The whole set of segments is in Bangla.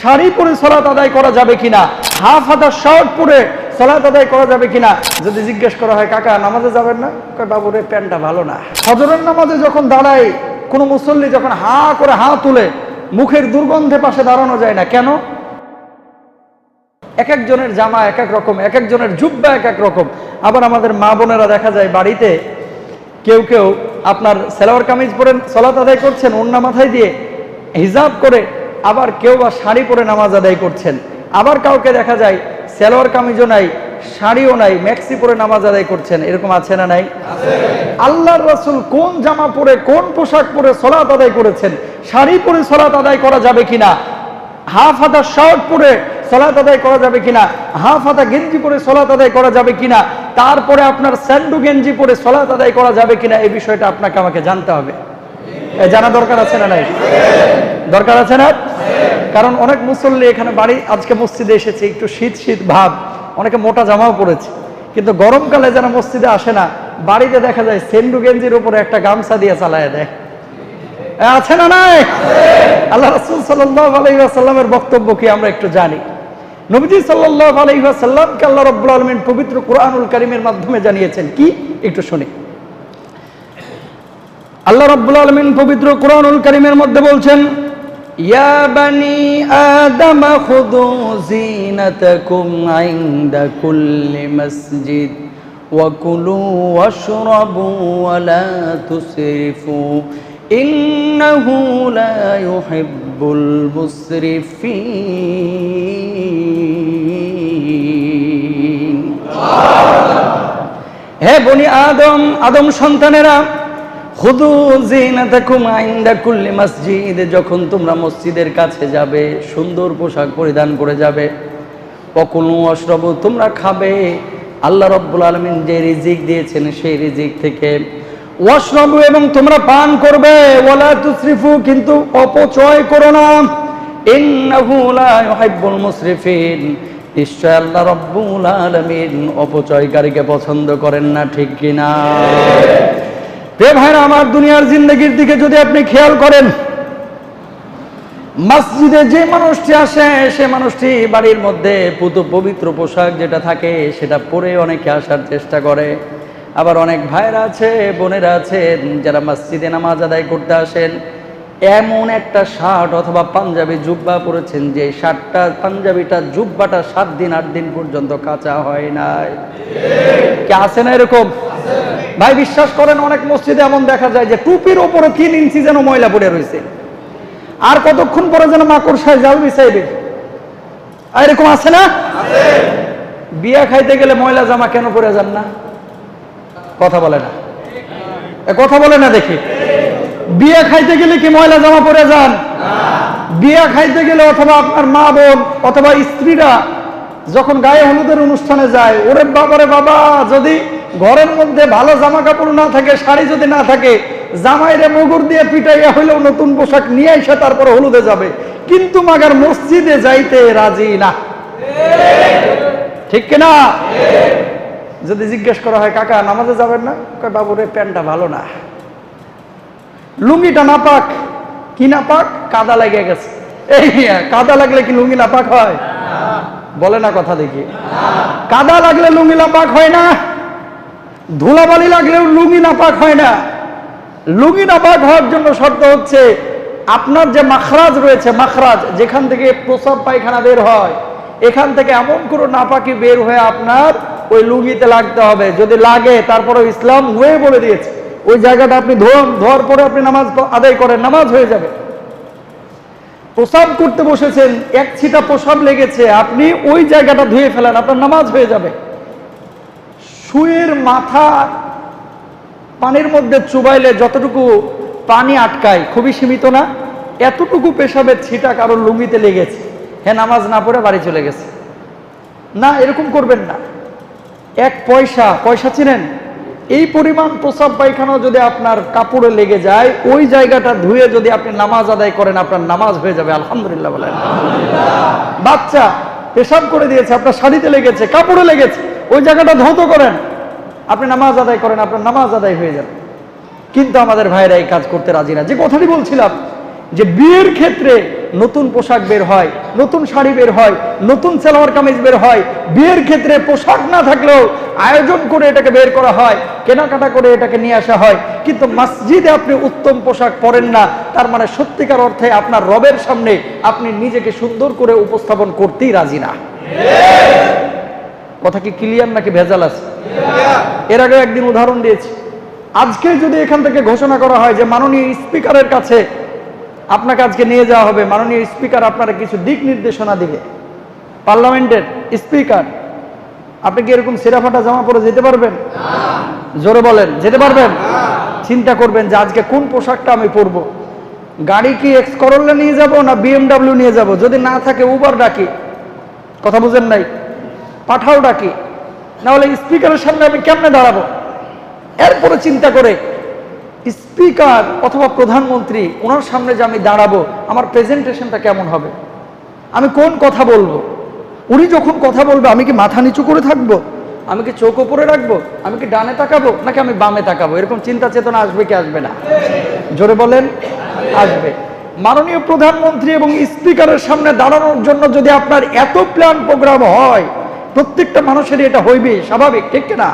শাড়ি পরে সলাত আদায় করা যাবে কিনা? হাফ হাতা শার্ট পরে সলাত আদায় করা যাবে কিনা? যদি জিজ্ঞেস করা হয়, কাকা, নামাজে যাবেন না? বাবু রে, প্যান্টটা ভালো না। ফজরের নামাজে যখন দাঁড়ায়, কোনো মুসল্লি যখন হা করে হা তুলে, মুখের দুর্গন্ধে পাশে দাঁড়ানো যায় না। কেন? এক একজনের জামা এক এক রকম, এক একজনের জুব্বা এক এক রকম। আবার আমাদের মা বোনেরা দেখা যায়, বাড়িতে কেউ কেউ আপনার সেলোয়ার কামিজ পরে সলাত আদায় করছেন অন্য মাথায় দিয়ে হিজাব করে আবার কেউ বা শাড়ি পরে নামাজ আদায় করছেন। আবার কাউকে দেখা যায় সেলোয়ার কামিজও নাই, শাড়িও নাই ম্যাক্সি পরে নামাজ আদায় করছেন। এরকম আছে না নাই? আল্লাহর রাসূল কোন জামা পরে, কোন পোশাক পরে সলাত আদায় করেছেন? শাড়ি পরে সলাত আদায় করা যাবে কিনা? হাফ হাতা শার্ট পরে সলাত আদায় করা যাবে কিনা? হাফ হাতা গেঞ্জি পরে সলাত আদায় করা যাবে কিনা? তারপরে আপনার স্যান্ডু গেঞ্জি পরে সলাত আদায় করা যাবে কিনা? এই বিষয়টা আপনাকে আমাকে জানতে হবে। জানা দরকার আছে না নাই? দরকার আছে না? কারণ অনেক মুসল্লি এখানে বাড়ি, আজকে মসজিদে এসেছে, একটু শীত শীত ভাব, অনেকে মোটা জামাও পড়েছে কিন্তু গরমকালে যারা মসজিদে আসে না, বাড়িতে দেখা যায় সেন্ডু গেঞ্জির উপরে একটা গামছা দিয়ে চালায় দেয়। আছে না নাই? আল্লাহ রসুল আলহিহাসাল্লামের বক্তব্য কি আমরা একটু জানি। নবীজি সাল্লাহ আলহিহাসাল্লামকে আল্লাহ রব্বুল আলমিন পবিত্র কোরআনুল করিমের মাধ্যমে জানিয়েছেন, কি? একটু শুনি। আল্লাহ রব্বুল আলমিন পবিত্র কোরআনুল করিমের মধ্যে বলছেন ইয়া বানি আদম খুদু জিনাতাকুম ইনদা কুল্লি মসজিদ وكلوا واشربوا ولا تسرفوا إنه لا يحب المسرفين হে বনি আদম আদম সন্তানেরা খুদু জিনাতাকুম আইন্দা কুল্লি মসজিদ, যখন তোমরা মসজিদের কাছে যাবে, সুন্দর পোশাক পরিধান করে যাবে অকুলু অশ্রব, তোমরা খাবে। আল্লাহ রব্বুল আলমিন যে রিজিক দিয়েছেন, সেই রিজিক থেকে ওয়াশরবু এবং তোমরা পান করবে। ওয়ালা তুসরিফু, কিন্তু অপচয় করো না। ইন্নাহু লা মুসরিফিন। নিশ্চয় আল্লাহ রব্বুল আলামিন অপচয়কারীকে পছন্দ করেন না, ঠিক কিনা? প্রিয় ভাইরা, আমার দুনিয়ার জিন্দগির দিকে যদি আপনি খেয়াল করেন, মসজিদে যে মানুষটি আসে, সে মানুষটি বাড়ির মধ্যে পুতু পবিত্র পোশাক যেটা থাকে, সেটা পরে অনেকে আসার চেষ্টা করে। আবার অনেক ভাইরা আছে, বোনেরা আছে, যারা মসজিদে নামাজ আদায় করতে আসেন। এমন একটা শার্ট অথবা পাঞ্জাবি জুব্বা পরেছেন যে শার্টটা, পাঞ্জাবিটা, জুব্বাটা সাত দিন, আট দিন পর্যন্ত কাঁচা হয় নাই। কে আছে না এরকম? ভাই, বিশ্বাস করেন, অনেক মসজিদে এমন দেখা যায় যে টুপির ওপরে তিন ইঞ্চি যেন ময়লা পড়ে রয়েছে। আর কতক্ষণ পরে যেন মাকড়সায় জাল বিছাইবে? এরকম আছে না? বিয়া খাইতে গেলে ময়লা জামা কেন পরে যান না? কথা বলে না। কথা বলে না দেখি। বিয়া খাইতে গেলে কি ময়লা জামা পরে যান? বিয়া খাইতে গেলে অথবা আপনার মা বোন অথবা স্ত্রীরা যখন গায়ে হলুদের অনুষ্ঠানে যায় ওরে বাবারে বাবা যদি ঘরের মধ্যে ভালো জামা কাপড় না থাকে শাড়ি যদি না থাকে জামাইরে মুগুর দিয়ে পিটাইয়া হইলেও নতুন পোশাক নিয়ে এসে তারপরে হলুদে যাবে। কিন্তু মাগার মসজিদে যাইতে রাজি না। ঠিক কিনা? যদি জিজ্ঞেস করা হয় কাকা নামাজে যাবেন না? বাবুরে প্যান্টটা ভালো না। লুঙ্গিটা নাপাক। কি নাপাক? কাদা লেগে গেছে। এই, কাদা লাগলে কি লুঙ্গি নাপাক হয়? বলে না কথা দেখি। কাদা লাগলে লুঙ্গি নাপাক হয় না। ধুলাবালি লাগলেও লুঙ্গি নাপাক হয় না। লুঙ্গি নাপাক হওয়ার জন্য শর্ত হচ্ছে, আপনার যে মাখরাজ রয়েছে, মাখরাজ, যেখান থেকে প্রসাব পায়খানা বের হয়, এখান থেকে এমন কোনো নাপাকি বের হয়ে আপনার ওই লুঙ্গিতে লাগতে হবে। যদি লাগে তারপরে ইসলাম হয়ে বলে দিয়েছে। ওই জায়গাটা আপনি ধোন, ধোয়ার পরে আপনি নামাজ আদায় করেন, নামাজ হয়ে যাবে। প্রসাব করতে বসেছেন, এক ছিটা প্রসাব লেগেছে, আপনি ওই জায়গাটা ধুয়ে ফেলেন, আপনার নামাজ হয়ে যাবে। শুয়ের মাথা পানির মধ্যে চুবাইলে যতটুকু পানি আটকায়, খুবই সীমিত না, এতটুকু পেশাবের ছিটা কারোর লুঙ্গিতে লেগেছে। হ্যাঁ নামাজ না পড়ে বাড়ি চলে গেছে। না, এরকম করবেন না। এক পয়সা পয়সা চিনেন? এই পরিমাণ প্রসাব পায়খানা যদি আপনার কাপড়ে লেগে যায়, ওই জায়গাটা ধুয়ে যদি আপনি নামাজ আদায় করেন, আপনার নামাজ হয়ে যাবে, আলহামদুলিল্লাহ বলেন। বাচ্চা, পেশাব করে দিয়েছে, আপনার শাড়িতে লেগেছে, কাপড়ে লেগেছে, ওই জায়গাটা ধৌত করেন। আপনি নামাজ আদায় করেন, আপনার নামাজ আদায় হয়ে যাবে। কিন্তু আমাদের ভাইরা এই কাজ করতে রাজি না। যে কথাটি বলছিলাম, যে বিয়ের ক্ষেত্রে নতুন পোশাক বের হয়, নতুন শাড়ি বের হয়, নতুন সেলোয়ার কামিজ বের হয়। বিয়ের ক্ষেত্রে পোশাক না থাকলেও আয়োজন করে এটাকে বের করা হয়, কেনাকাটা করে এটাকে নিয়ে আসা হয়। কিন্তু মসজিদে আপনি উত্তম পোশাক পরেন না, তার মানে সত্যিকার অর্থে আপনার রবের সামনে আপনি নিজেকে সুন্দর করে উপস্থাপন করতেই রাজি না। কথা কি ক্লিয়ার নাকি ভেজাল আছে? এর আগে একদিন উদাহরণ দিয়েছি। আজকে যদি এখান থেকে ঘোষণা করা হয় যে মাননীয় স্পিকারের কাছে আপনাকে আজকে নিয়ে যাওয়া হবে। মাননীয় স্পিকার আপনারা কিছু দিক নির্দেশনা দিবে। পার্লামেন্টের স্পিকার আপনি কি এরকম সেরাফাটা জামা পরে যেতে পারবেন? জোরে বলেন যেতে পারবেন? চিন্তা করবেন যে আজকে কোন পোশাকটা আমি পরবো। গাড়ি কি এক্স করল্লা নিয়ে যাব না বিএমডাব্লিউ নিয়ে যাব? যদি না থাকে উবার ডাকি। কথা বুঝেন নাই? পাঠাও ডাকি। না হলে স্পিকারের সামনে আমি কেমনে দাঁড়াবো? এরপরে চিন্তা করে স্পিকার অথবা প্রধানমন্ত্রী, ওনার সামনে যে আমি দাঁড়াবো, আমার প্রেজেন্টেশনটা কেমন হবে? আমি কোন কথা বলব? উনি যখন কথা বলবে, আমি কি মাথা নিচু করে থাকব? আমি কি চোখ ওপরে রাখব? আমি কি ডানে তাকাবো? নাকি আমি বামে তাকাবো? এরকম চিন্তা চেতনা আসবে কি আসবে না? জোরে বলেন, আসবে। মাননীয় প্রধানমন্ত্রী এবং স্পিকারের সামনে দাঁড়ানোর জন্য যদি আপনার এত প্ল্যান প্রোগ্রাম হয়, প্রত্যেকটা মানুষেরই এটা হইবে স্বাভাবিক, ঠিক না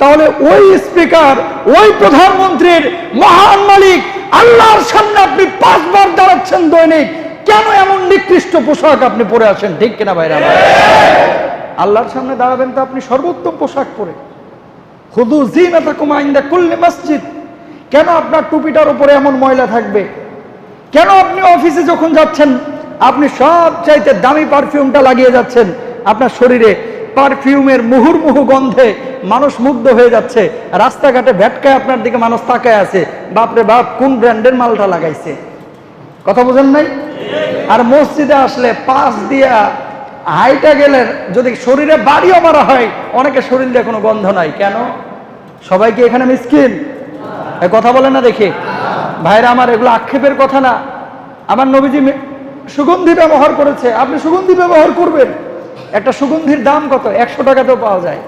তাহলে ওই স্পিকার, ওই প্রধানমন্ত্রীর মহান মালিক, আল্লাহর সামনে আপনি পাঁচবার দাঁড়াচ্ছেন দৈনিক। কেন এমন নিকৃষ্ট পোশাক আপনি পরে আছেন ঠিক কিনা ভাইরা আল্লাহর সামনে দাঁড়াবেন তো আপনি সর্বোত্তম পোশাক পরে। হুদু জিনাতাকুম ইনদা কুল্লি মসজিদ। কেন আপনার টুপিটার উপরে এমন ময়লা থাকবে? কেন আপনি অফিসে যখন যাচ্ছেন, আপনি সব চাইতে দামি পারফিউমটা লাগিয়ে যাচ্ছেন? আপনার শরীরে পারফিউমের মুহুর্মুহু গন্ধে মানুষ মুগ্ধ হয়ে যাচ্ছে। রাস্তাঘাটে ভ্যাটকায় আপনার দিকে মানুষ তাকায় আছে। বাপরে বাপ, কোন ব্র্যান্ডের মালটা লাগাইছে? কথা বোঝেন নাই? আর মসজিদে আসলে পাশ দিয়া হাইটা গেলে যদি শরীরে বাড়িও মারা হয়, অনেকে শরীর দিয়ে কোনো গন্ধ নাই। কেন? সবাই কি এখানে মিসকিন? কথা বলে না দেখি? ভাইরা আমার এগুলো আক্ষেপের কথা না। আমার নবীজি সুগন্ধি ব্যবহার করেছে। আপনি সুগন্ধি ব্যবহার করবেন। একটা সুগন্ধির দাম কত? একশো টাকাতেও পাওয়া যায়।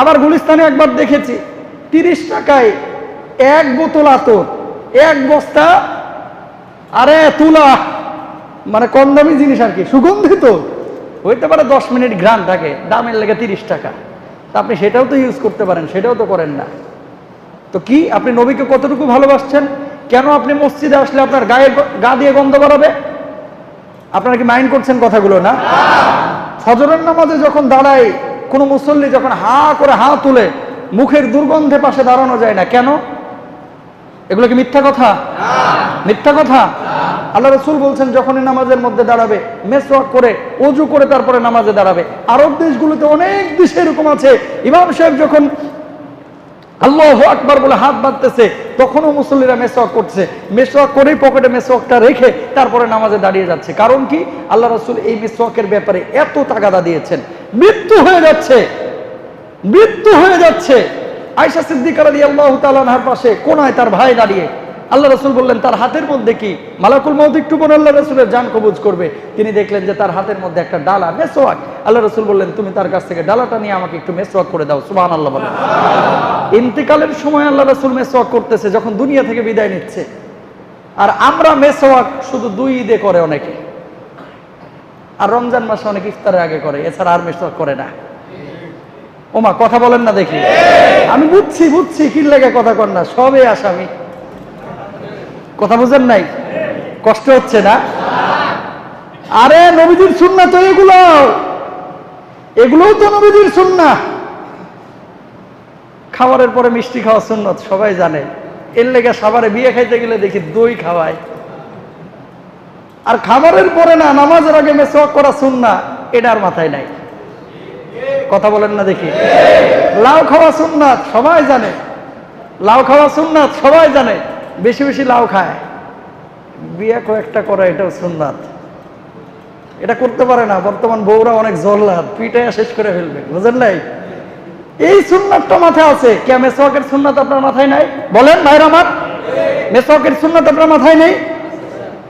আবার গুলিস্তানে একবার দেখেছি, তিরিশ টাকায় এক বোতল আতর, এক বস্তা, আরে তুলা মানে কম দামি জিনিস আর কি সুগন্ধিত হইতে পারে দশ মিনিট গ্রাম থাকে, দামের লেগে তিরিশ টাকা। তা আপনি সেটাও তো ইউজ করতে পারেন, সেটাও তো করেন না। তো কি, আপনি নবীকে কতটুকু ভালোবাসছেন? কেন আপনি মসজিদে আসলে আপনার গায়ে গা দিয়ে গন্ধ বাড়াবে? আপনারা কি মাইন্ড করছেন কথাগুলো না? ফজরের নামাজে যখন দাঁড়ায়, কোনো মুসল্লি যখন হা করে হা তুলে, মুখের দুর্গন্ধে পাশে দাঁড়ানো যায় না। কেন? এগুলো কি মিথ্যা কথা? মিথ্যা কথা? আল্লাহ রসুল বলছেন, যখনই নামাজের মধ্যে দাঁড়াবে, মেসওয়াক করে অজু করে তারপরে নামাজে দাঁড়াবে। আরব দেশগুলোতে অনেক দেশে এরকম আছে। ইমাম সাহেব যখন আল্লাহ আকবার বলে হাত বাঁধতেছে। তখনও মুসল্লিরা মেসওয়াক করছে। মেসওয়াক করেই পকেটে মেসওয়াকটা রেখে তারপরে নামাজে দাঁড়িয়ে যাচ্ছে। কারণ কি? আল্লাহ রসুল এই মেসওয়াকের ব্যাপারে এত তাগাদা দিয়েছেন। মৃত্যু হয়ে যাচ্ছে। মৃত্যু হয়ে যাচ্ছে। আয়সা সিদ্দিকার আলী আল্লাহ তালানহার পাশে কোনায় তার ভাই দাঁড়িয়ে। আল্লাহ রসুল বললেন, তার হাতের মধ্যে কি? মালাকুল মৌদ একটু বোন আল্লাহ রসুলের যান কবুজ করবে। তিনি দেখলেন যে তার হাতের মধ্যে একটা ডালা মেসোয়াক আল্লাহ রসুল বললেন, তুমি তার কাছ থেকে ডালাটা নিয়ে আমাকে একটু মেসোয়াক করে দাও। সুবাহ আল্লাহ বলেন ইন্তিকালের সময় আল্লাহ রসুল মেসোয়াক করতেছে, যখন দুনিয়া থেকে বিদায় নিচ্ছে। আর আমরা মেসোয়াক শুধু দুই ঈদে করে অনেকে। আর রমজান মাসে অনেক ইফতারের আগে করে, এছাড়া আর মেসোয়াক করে না। ওমা, কথা বলেন না দেখি। আমি বুঝছি বুঝছি, কি লেগে কথা কর না, সবে আসামি। কথা বুঝেন নাই? কষ্ট হচ্ছে না? আরে, নবীজির সুন্না তো এগুলো। এগুলোও তো নবীজির সুন্না খাবারের পরে মিষ্টি খাওয়া সুন্নত, সবাই জানে। এর লেগে সাবারে বিয়ে খাইতে গেলে দেখি দই খাওয়ায়। আর খাবারের পরে না, নামাজের আগে মেসওয়াক করা সুন্না এটার মাথায় নাই। কথা বলেন না দেখি। লাউ খাওয়া সুন্নাত, সবাই জানে। লাউ খাওয়া সুন্নাত, সবাই জানে। বেশি বেশি লাউ খায়। বিয়ে কয়েকটা করা, এটাও সুন্নাত। এটা করতে পারে না, বর্তমান বউরা অনেক জল্লাদ, পিটাইয়া শেষ করে ফেলবে। বুঝেন নাই? এই সুন্নাতটা মাথায় আছে। কে, মেসওয়াকের সুন্নাত আপনার মাথায় নাই? বলেন ভাইর আমার। মেসওয়াকের সুন্নাত আপনার মাথায় নেই?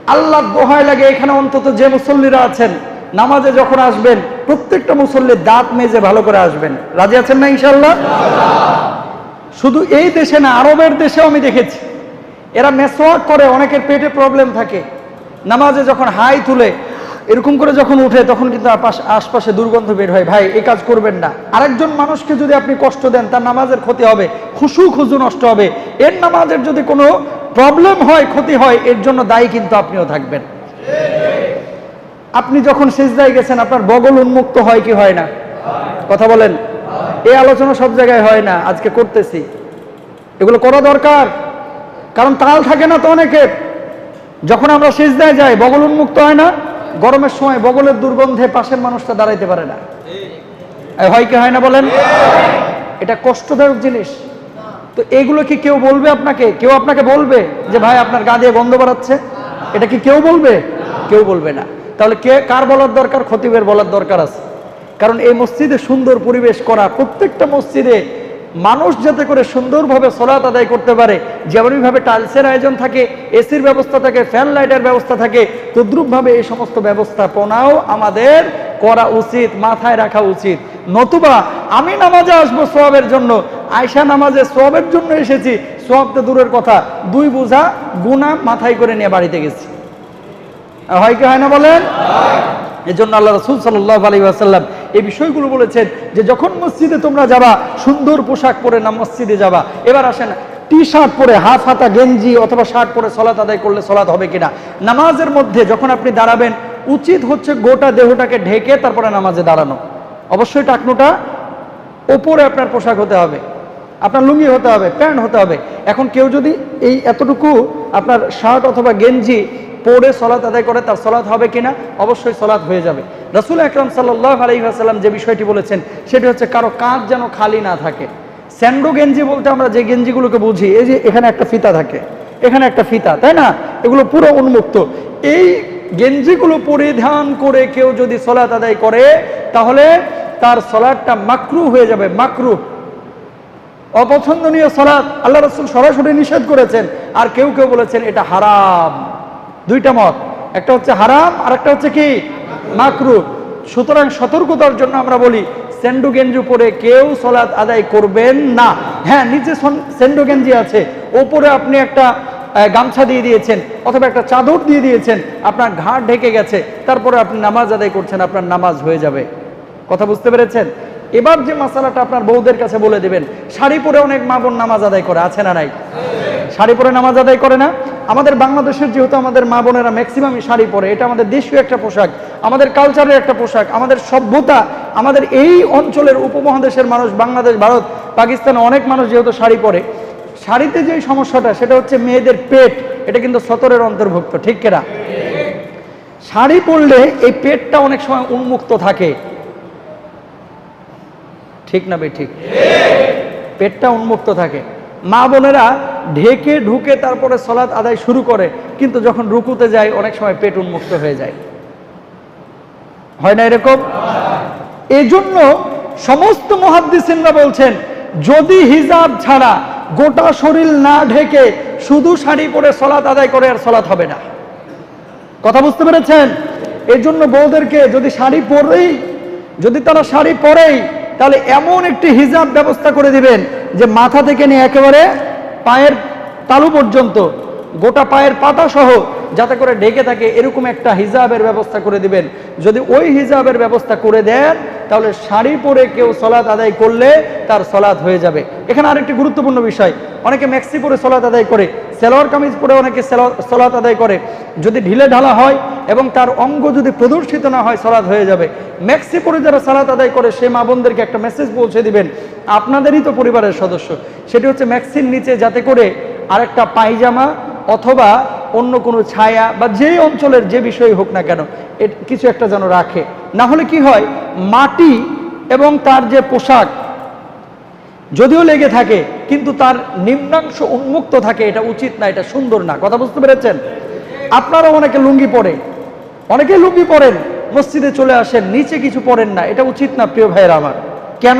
আল্লাহ দোহায় লাগে এখানে অন্তত যে মুসল্লিরা আছেন, নামাজে যখন আসবেন, প্রত্যেকটা মুসল্লির দাঁত মেজে ভালো করে আসবেন। রাজি আছেন না ইনশাল্লাহ শুধু এই দেশে না, আরবের দেশেও আমি দেখেছি। এরা মেসওয়াক করে, অনেকের পেটে প্রবলেম থাকে। নামাজে যখন হাই তুলে এরকম করে যখন উঠে, তখন কিন্তু আশপাশে দুর্গন্ধ বের হয়। ভাই, এই কাজ করবেন না। আরেকজন মানুষকে যদি আপনি কষ্ট দেন, তার নামাজের ক্ষতি হবে, খুশু খুজু নষ্ট হবে। এর নামাজের যদি কোনো প্রবলেম হয়, ক্ষতি হয়, এর জন্য দায়ী কিন্তু আপনিও থাকবেন। আপনি যখন সেজদায় গেছেন, আপনার বগল উন্মুক্ত হয় কি হয় না? কথা বলেন। এই আলোচনা সব জায়গায় হয় না, আজকে করতেছি। এগুলো করা দরকার। কারণ তাল থাকে না তো অনেকের। যখন আমরা সেজদায় যাই, বগল উন্মুক্ত হয় না গরমের সময় বগলের দুর্গন্ধে পাশের মানুষটা দাঁড়াইতে পারে না। হয় কি হয় না বলেন? এটা কষ্টদায়ক জিনিস। তো এগুলো কি কেউ বলবে আপনাকে? কেউ আপনাকে বলবে যে, ভাই, আপনার গা দিয়ে গন্ধ বাড়াচ্ছে এটা কি কেউ বলবে? কেউ বলবে না। তাহলে কে, কার বলার দরকার? খতিবের বলার দরকার আছে। কারণ এই মসজিদে সুন্দর পরিবেশ করা, প্রত্যেকটা মসজিদে মানুষ যাতে করে সুন্দরভাবে সলাত আদায় করতে পারে যেমনইভাবে টাইলসের আয়োজন থাকে এসির ব্যবস্থা থাকে ফ্যান লাইটের ব্যবস্থা থাকে তদ্রুপভাবে এই সমস্ত ব্যবস্থাপনাও আমাদের করা উচিত মাথায় রাখা উচিত। নতুবা আমি নামাজে আসব সোয়াবের জন্য আয়সা নামাজে সোয়াবের জন্য এসেছি সোয়াব তো দূরের কথা দুই বোঝা গুণা মাথায় করে নিয়ে বাড়িতে গেছি। হয় কি হয় না বলেন? এই জন্য আল্লাহ রসুল সাল্লাহ আলী আসাল্লাম এই বিষয়গুলো বলেছেন যে যখন মসজিদে তোমরা যাবা, সুন্দর পোশাক পরে না মসজিদে যাবা? এবার আসেন টি শার্ট পরে হাফ হাতা গেঞ্জি অথবা শার্ট পরে সলাত আদায় করলে সলাত হবে কিনা? নামাজের মধ্যে যখন আপনি দাঁড়াবেন, উচিত হচ্ছে গোটা দেহটাকে ঢেকে তারপরে নামাজে দাঁড়ানো। অবশ্যই টাকনুটা ওপরে আপনার পোশাক হতে হবে, আপনার লুঙ্গি হতে হবে, প্যান্ট হতে হবে। এখন কেউ যদি এই এতটুকু আপনার শার্ট অথবা গেঞ্জি পরে সলাৎ আদায় করে তার সলাৎ হবে কিনা? অবশ্যই সলাৎ হয়ে যাবে। রাসুল আকরাম সাল্লাহ আলহিহাসাল্লাম যে বিষয়টি বলেছেন, সেটি হচ্ছে কারও কাঁধ যেন খালি না থাকে। স্যান্ডো গেঞ্জি বলতে আমরা যে গেঞ্জিগুলোকে বুঝি, এই যে এখানে একটা ফিতা থাকে, এখানে একটা ফিতা, তাই না? এগুলো পুরো উন্মুক্ত। এই গেঞ্জিগুলো পরিধান করে কেউ যদি সলাৎ আদায় করে, তাহলে তার সলাৎটা মাকরু হয়ে যাবে, মাকরু। অপছন্দনীয় সলাদ আল্লাহ রসুল সরাসরি নিষেধ করেছেন, আর কেউ কেউ বলেছেন এটা হারাম। দুইটা মত। একটা হচ্ছে হারাম আর একটা হচ্ছে কি? মাকরু সুতরাং সতর্কতার জন্য আমরা বলি সেন্ডু গেঞ্জু পরে কেউ সলাৎ আদায় করবেন না। হ্যাঁ নিচে সন- সেন্ডু গেঞ্জি আছে। ওপরে আপনি একটা গামছা দিয়ে দিয়েছেন, অথবা একটা চাদর দিয়ে দিয়েছেন, আপনার ঘাড় ঢেকে গেছে, তারপরে আপনি নামাজ আদায় করছেন, আপনার নামাজ হয়ে যাবে। কথা বুঝতে পেরেছেন? এবার যে মাসালাটা আপনার বউদের কাছে বলে দেবেন, শাড়ি পরে অনেক মা বোন নামাজ আদায় করে, আছে না নাই? শাড়ি পরে নামাজ আদায় করে না? আমাদের বাংলাদেশের যেহেতু আমাদের মা বোনেরা ম্যাক্সিমামই শাড়ি পরে, এটা আমাদের দেশীয় একটা পোশাক, আমাদের কালচারের একটা পোশাক, আমাদের সভ্যতা, আমাদের এই অঞ্চলের উপমহাদেশের মানুষ, বাংলাদেশ, ভারত, পাকিস্তানে অনেক মানুষ যেহেতু শাড়ি পরে। শাড়িতে যে সমস্যাটা, সেটা হচ্ছে মেয়েদের পেট, এটা কিন্তু সতরের অন্তর্ভুক্ত, ঠিক কেনা? শাড়ি পরলে এই পেটটা অনেক সময় উন্মুক্ত থাকে। ঠিক না বে ঠিক? পেটটা উন্মুক্ত থাকে। মা বোনেরা ঢেকে ঢুকে তারপরে সলাৎ আদায় শুরু করে, কিন্তু যখন রুকুতে যায়, অনেক সময় পেট উন্মুক্ত হয়ে যায়। হয় না এরকম? এজন্য সমস্ত মহাদ্দিসিনরা বলছেন, যদি হিজাব ছাড়া গোটা শরীর না ঢেকে শুধু শাড়ি পরে সলাৎ আদায় করে, আর সলাৎ হবে না। কথা বুঝতে পেরেছেন? এই জন্য বউদেরকে যদি শাড়ি পরেই, যদি তারা শাড়ি পরেই, তাহলে এমন একটি হিজাব ব্যবস্থা করে দিবেন যে মাথা থেকে নিয়ে একেবারে পায়ের তালু পর্যন্ত, গোটা পায়ের পাতা সহ যাতে করে ঢেকে থাকে, এরকম একটা হিজাবের ব্যবস্থা করে দিবেন। যদি ওই হিজাবের ব্যবস্থা করে দেন তাহলে শাড়ি পরে কেউ সলাৎ আদায় করলে তার সলাৎ হয়ে যাবে। এখানে আরেকটি গুরুত্বপূর্ণ বিষয়। অনেকে ম্যাক্সি পরে সলাৎ আদায় করে, সেলোয়ার কামিজ পরে অনেকে সলাৎ আদায় করে। যদি ঢিলে ঢালা হয় এবং তার অঙ্গ যদি প্রদর্শিত না হয়, সলাৎ হয়ে যাবে। ম্যাক্সি পরে যারা সালাত আদায় করে, সে মা বোনদেরকে একটা মেসেজ পৌঁছে দিবেন, আপনাদেরই তো পরিবারের সদস্য। সেটি হচ্ছে ম্যাক্সির নিচে যাতে করে আরেকটা পায়জামা অথবা অন্য কোনো ছায়া বা যেই অঞ্চলের যে বিষয় হোক না কেন কিছু একটা যেন রাখে। না হলে কি হয়? মাটি এবং তার যে পোশাক যদিও লেগে থাকে, কিন্তু তার নিম্নাংশ উন্মুক্ত থাকে, এটা উচিত না, এটা সুন্দর না। কথা বুঝতে পেরেছেন? আপনারা অনেকে লুঙ্গি পরে, অনেকে লুঙ্গি পরেন, মসজিদে চলে আসেন, নিচে কিছু পরেন না, এটা উচিত না, প্রিয় ভাইয়ের আমার। কেন?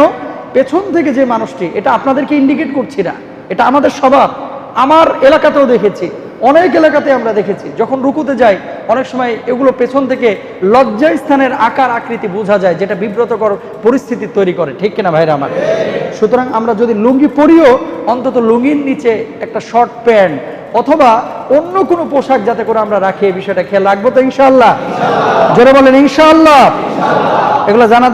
পেছন থেকে যে মানুষটি, এটা আপনাদেরকে ইন্ডিকেট করছি না, এটা আমাদের স্বভাব। আমার এলাকাতেও দেখেছি অনেক এলাকাতে আমরা দেখেছি, যখন রুকুতে যাই, অনেক সময় এগুলো পেছন থেকে লজ্জা স্থানের আকার আকৃতি বোঝা যায়, যেটা বিব্রতকর পরিস্থিতি তৈরি করে। ঠিক কিনা ভাইরা আমার? সুতরাং আমরা যদি লুঙ্গি পরিও, অন্তত লুঙ্গির নিচে একটা শর্ট প্যান্ট অথবা অন্য কোনো পোশাক যাতে করে আমরা রাখি, এই বিষয়টা খেয়াল রাখব তো ইনশাআল্লাহ। জোরে বলেন ইনশাআল্লাহ। এগুলো জানা